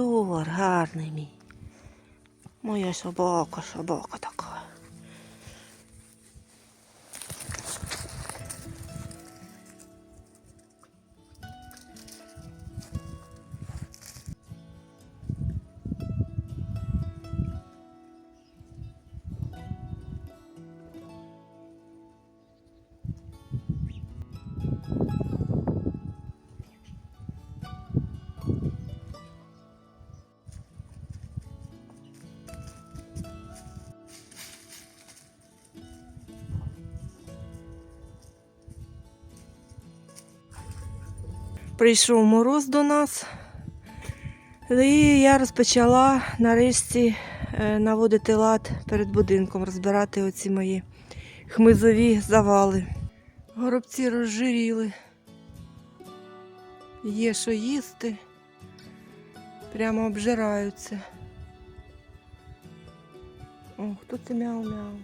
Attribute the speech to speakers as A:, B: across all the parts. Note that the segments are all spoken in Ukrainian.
A: помідор гарний мій. Моя собака, собака Прийшов мороз до нас. І я розпочала нарешті е, наводити лад перед будинком, розбирати оці мої хмизові завали. Горобці розжиріли. Є що їсти. Прямо обжираються. О, хто це мяу-мяу?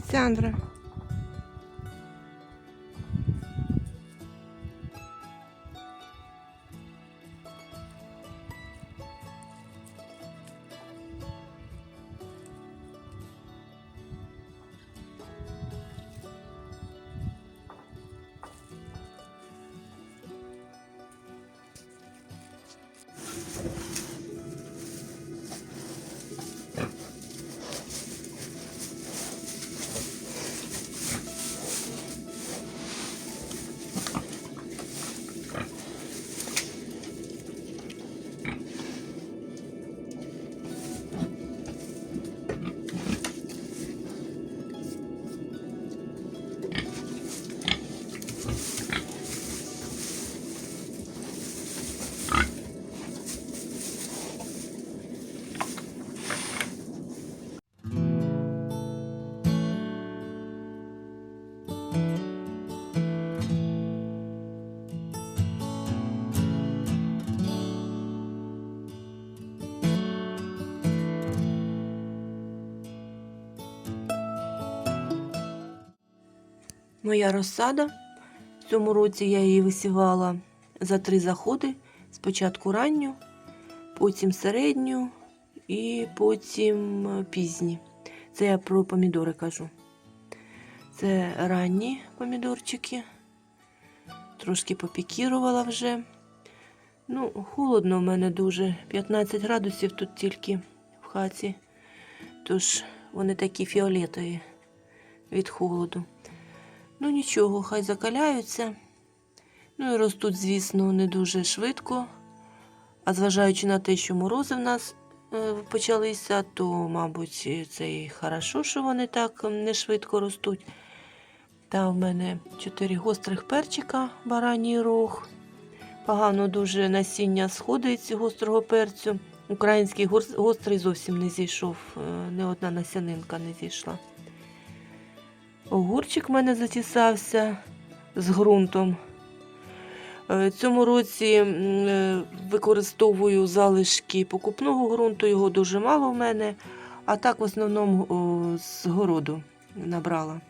A: Кісяндра. Моя розсада. В цьому році я її висівала за три заходи. Спочатку ранню, потім середню і потім е, пізні. Це я про помідори кажу. Це ранні помідорчики. Трошки попікірувала вже. Ну, холодно в мене дуже. 15 градусів тут тільки в хаті. Тож вони такі фіолетові від холоду. Ну нічого, хай закаляються. Ну і ростуть, звісно, не дуже швидко. А зважаючи на те, що морози в нас е, почалися, то, мабуть, це і хорошо, що вони так не швидко ростуть. Та в мене чотири гострих перчика, бараній рог. Погано дуже насіння сходить гострого перцю. Український гострий зовсім не зійшов, е, не одна насянинка не зійшла. Огурчик в мене затісався з ґрунтом. Е, Цьому році е, використовую залишки покупного ґрунту, його дуже мало в мене, а так в основному з городу набрала.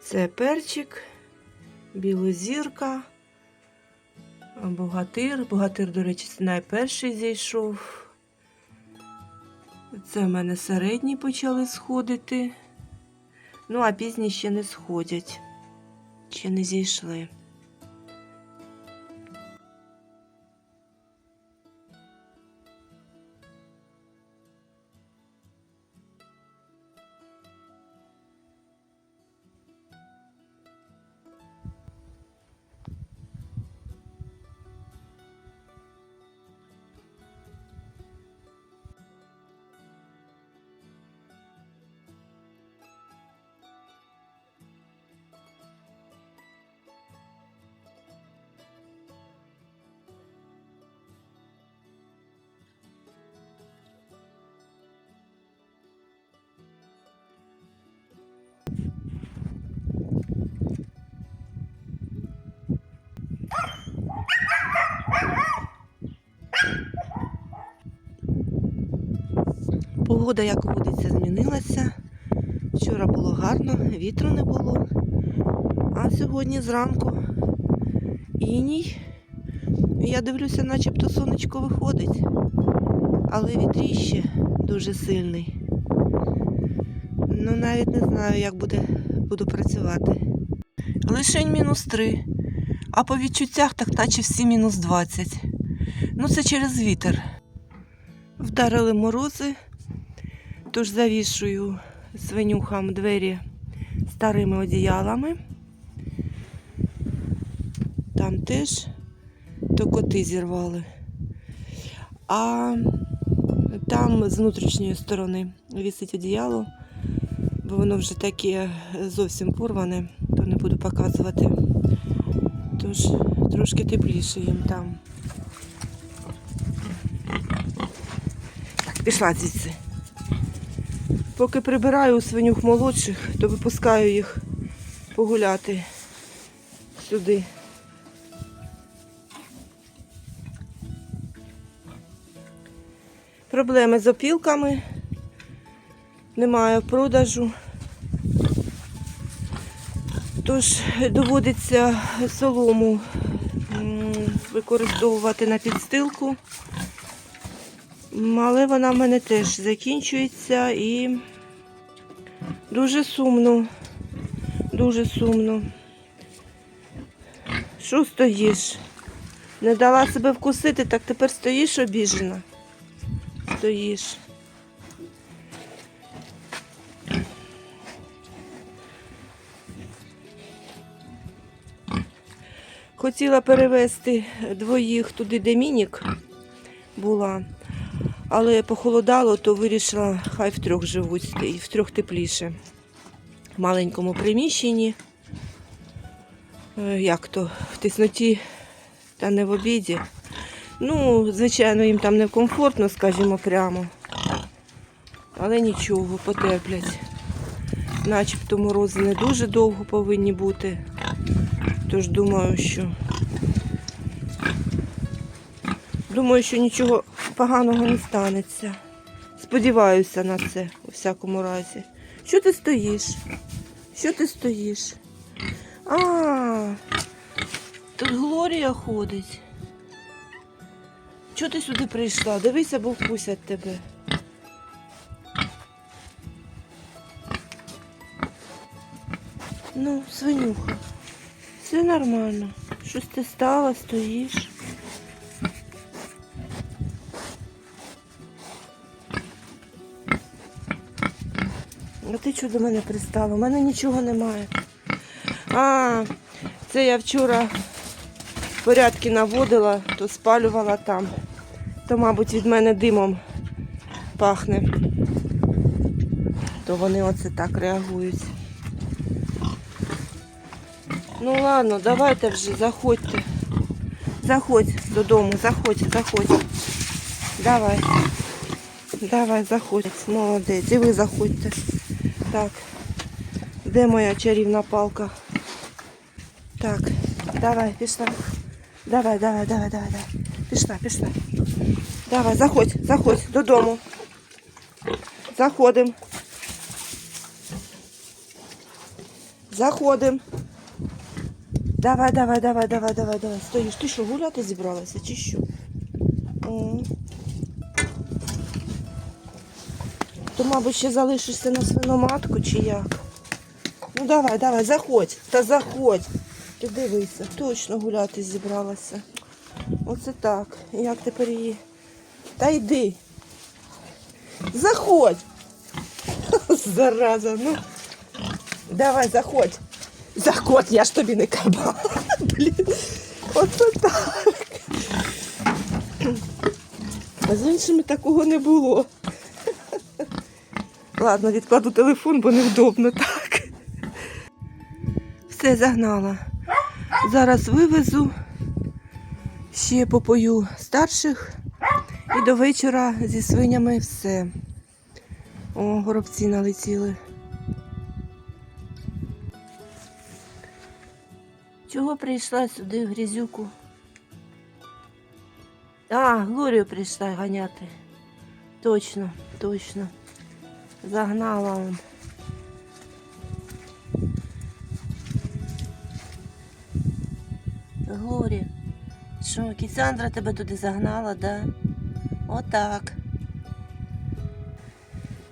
A: Це перчик, білозірка, богатир. Богатир, до речі, найперший зійшов. Це в мене середні почали сходити. Ну, а пізні ще не сходять. Ще не зійшли. Погода, як водиться, змінилася. Вчора було гарно, вітру не було. А сьогодні зранку іній. Я дивлюся, начебто сонечко виходить. Але вітріще дуже сильний. Ну, навіть не знаю, як буде, буду працювати. Лишень мінус 3. А по відчуттях так наче всі мінус 20. Ну, це через вітер. Вдарили морози, тож завішую свинюхам двері старими одіялами. Там теж то коти зірвали. А там з внутрішньої сторони вісить одіяло, бо воно вже таке зовсім порване, то не буду показувати. Тож трошки тепліше їм там. Так, пішла звідси. Поки прибираю у свинюх молодших, то випускаю їх погуляти сюди. Проблеми з опілками. Немає продажу. Тож доводиться солому використовувати на підстилку. Але вона в мене теж закінчується і дуже сумно. Дуже сумно. Що стоїш? Не дала себе вкусити, так тепер стоїш обіжена. Стоїш. Хотіла перевезти двоїх туди, де мінік була, але похолодало, то вирішила, хай в трьох живуть, і в трьох тепліше. В маленькому приміщенні. Е, Як то, в тисноті та не в обіді. Ну, звичайно, їм там некомфортно, скажімо прямо. Але нічого, потерплять. Начебто морози не дуже довго повинні бути. Тож думаю, що думаю, що нічого поганого не станеться. Сподіваюся на це у всякому разі. Що ти стоїш? Що ти стоїш? А, тут Глорія ходить. Чого ти сюди прийшла? Дивися, бо вкусять тебе. Ну, свинюха. Все нормально. Щось ти стала, стоїш. А ти чого до мене пристала? У мене нічого немає. А, це я вчора порядки наводила, то спалювала там. То, мабуть, від мене димом пахне. То вони оце так реагують. Ну ладно, давайте вже заходьте. Заходь додому, заходь, заходь. Давай. Давай, заходь. Молодець. І ви заходьте. Так. Де моя чарівна палка? Так, давай, пішла. Давай, давай, давай, давай, давай. Пішла, пішла. Давай, заходь, заходь додому. Заходим. Заходим. Давай, давай, давай, давай, давай, давай. Стоїш. Ти що, гуляти зібралася чи що? То, мабуть, ще залишишся на свиноматку чи як? Ну давай, давай, заходь. Та заходь. Ти дивися, точно гуляти зібралася. Оце так. Як тепер її? Та йди. Заходь. Зараза, ну. Давай, заходь. Заходь, я ж тобі не кабан. Блін. Оце так. З іншими такого не було. Ладно, відкладу телефон, бо невдобно так. Все загнала. Зараз вивезу, ще попою старших і до вечора зі свинями все. О, горобці налетіли. Чого прийшла сюди в грязюку? А, Глорію прийшла ганяти. Точно, точно. Загнала он. Глорія, що, Кісандра тебе туди загнала, да? Отак.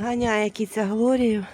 A: Ганяє кіця Глорію.